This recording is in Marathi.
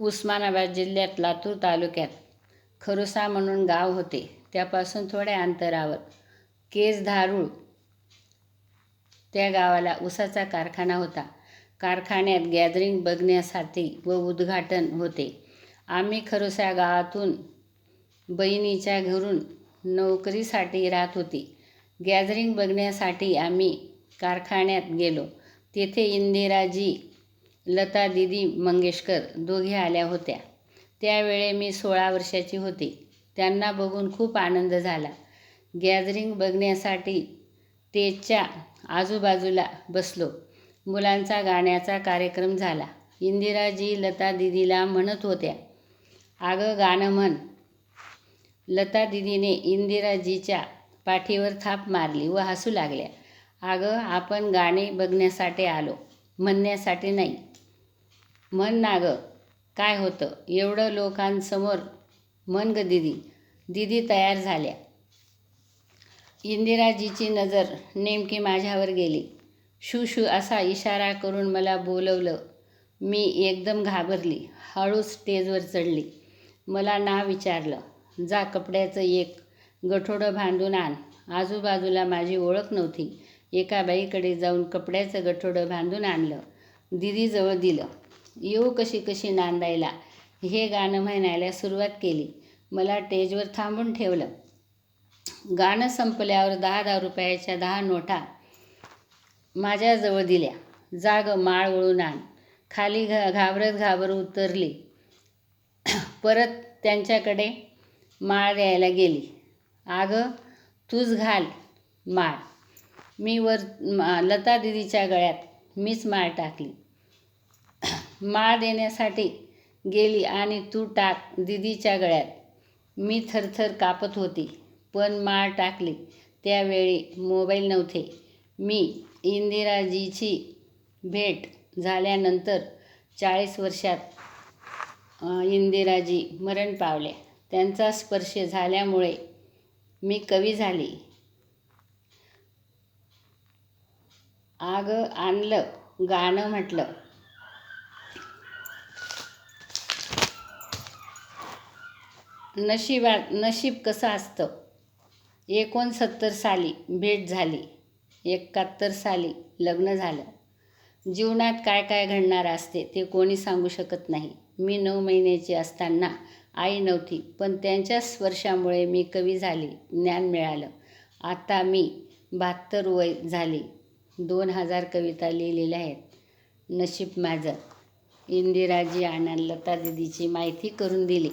उस्मानाबाद जिल्ह्यात लातूर तालुक्यात खरुसा म्हणून गाव होते. त्यापासून थोड्या अंतरावर केसधारूळ त्या गावाला उसाचा कारखाना होता. कारखान्यात गॅदरिंग बघण्यासाठी व उद्घाटन होते. आम्ही खरुसा गावातून बहिणीच्या घरून नोकरीसाठी राहत होती. गॅदरिंग बघण्यासाठी आम्ही कारखान्यात गेलो. तेथे इंदिराजी लता दिदी मंगेशकर दोघे आल्या होत्या. त्यावेळे मी सोळा वर्षाची होते. त्यांना बघून खूप आनंद झाला. गॅदरिंग बघण्यासाठी तेजच्या आजूबाजूला बसलो. मुलांचा गाण्याचा कार्यक्रम झाला. इंदिराजी लता दिदीला म्हणत होत्या अगं गाणं म्हण. लता दिदीने इंदिराजीच्या पाठीवर थाप मारली व हसू लागल्या. अगं आपण गाणे बघण्यासाठी आलो. म्हणण्यासाठी नाही. म्हण ना गं काय होतं? एवढं लोकांसमोर म्हण गं दिदी. दिदी तयार झाल्या. इंदिराजीची नजर नेमकी माझ्यावर गेली. शू शू असा इशारा करून मला बोलवलं. मी एकदम घाबरली. हळूच स्टेजवर चढली. मला नाव विचारलं. जा कपड्याचं एक गठोडं बांधून आण. आजूबाजूला माझी ओळख नव्हती. एका बाईकडे जाऊन कपड्याचं गठोडं बांधून आणलं. दिदीजवळ दिलं येऊ कशी कशी नांदायला हे गाणं म्हणायला सुरुवात केली. मला टेजवर थांबून ठेवलं. गाणं संपल्यावर दहा दहा रुपयाच्या दहा नोटा माझ्याजवळ दिल्या. जाग माळ वळून आण खाली घा घाबरत घाबर उतरली. परत त्यांच्याकडे माळ द्यायला गेली. अगं तूच घाल माळ. मी वर मा- लता दिदीच्या गळ्यात मीच माळ टाकली. माळ देण्यासाठी गेली आणि तू टाक दिदीच्या गळ्यात. मी थरथर कापत होती पण माळ टाकली. त्यावेळी मोबाईल नव्हते. मी इंदिराजीची भेट झाल्यानंतर चाळीस वर्षात इंदिराजी मरण पावले. त्यांचा स्पर्श झाल्यामुळे मी कवी झाली. आग आणलं गाणं म्हटलं. नशिबा नशीब कसं असतं? एकोणसत्तर साली भेट झाली एकाहत्तर साली लग्न झालं. जीवनात काय काय घडणार असते ते कोणी सांगू शकत नाही. मी नऊ महिन्याची असताना आई नव्हती पण त्यांच्या स्पर्शामुळे मी कवी झाली ज्ञान मिळालं. आता मी बहात्तर वय झाली. दोन हजार कविता लिहिलेल्या आहेत. नशीब माझं. इंदिराजी आणि लता दिदीची माहिती करून दिली.